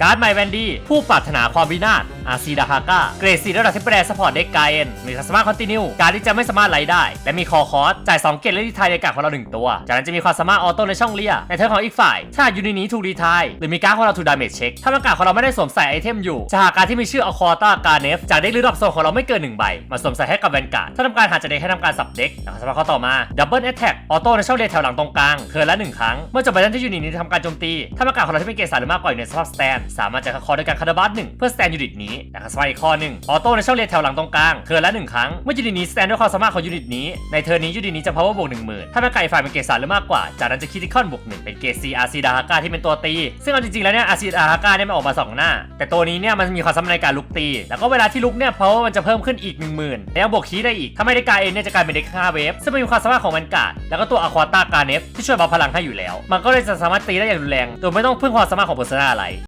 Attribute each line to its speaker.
Speaker 1: การ์ดไมแวนดี้ผู้ปรารถนาความวินาศอาซีดาฮาก้าเกรดสีระดับที่แปรสปอร์ตเด็กไกเอ็นมีคัสมาคอนติเนียการที่จะไม่สามารถไหลได้ และมีคอคอสจ่าย2เกรดและรีไทายในกาของเรา1ตัว จากนั้นจะมีความสามารถออโต้ในช่องเลียในเทิร์นของอีกฝ่าย ถ้ายูนิตนี้ถูกรีทายหรือมีการของเราถูกดาเมจเช็คถ้ามันการดของเราไม่ได้สวมใส่ไอเทมอยู่จะหาการที่มีชื่ออคอต้าการเนฟจากเด็กหรือดรอปโซนของเราไม่เกินหนึ่งใบมาสวมใส่ให้กับแวนการ์ดถ้าทำการหาจากเด็กให้ทำการสับเด็กนะครับสำหรับข้อต่อมาดับเบิลแอตแทกออโต้ในช่องเรียแถวหลังตรงกลางเทิร์นละหนึ่งครั้งเมื่อจบไปนั้นที่ยูนิตนี้ทำการโจมตีถ้ามันการดของเราที่เป็นเกรดสามหรือมากกว่าอยู่ในสภาพสแตนสามารถจะคอด้วยการคาร์บัสหนึ่งเพื่อสแตนยูนิตนี้นะครับสมัยอีกข้อหนึ่งออโต้ในช่องเรียนแถวหลังตรงกลางเทิร์นละหนึ่งครั้งเมื่อยูนิตนี้สแตนด้วยความสามารถของยูนิตนี้ในเทิร์นนี้ยูนิตนี้จะ power บวกหนึ่งหมื่นถ้าแมันการดอีกฝ่ายเป็นเกรดสามหรือมากกว่า จากนั้นจะคิติคอนบวกหนึ่งเป็นเกรดซีอาร์ซีดาฮาก้าที่เป็นตัวตี ซึ่งเอาจริงๆแล้วเนี่ยอาร์ซีดาฮาก้าเนี่ยมันออกมาสองหน้า แต่ตัวนี้เนี่ยมันมีความสามารถในการลุกตี แล้วก็เวลาที่ลุกเนี่ย power มันจะเพิ่มขึ้นอีก 1 0,000 แล้วบวกคีได้อีกถ้าไม่ได้กาเองเนี่ยจะกลายเป็นเด็ก5เวฟซึ่งมีความสามารถของมันกาดแล้วก็ตัวอะควาต้ากาเนฟที่ช่วยบัฟพลังให้อยู่แล้ว มันก็เลยจะสามารถตีได้อย่างรุนแรงโดยไม่ต้องพึ่งความสามารถของเพอร์ซนาอะไร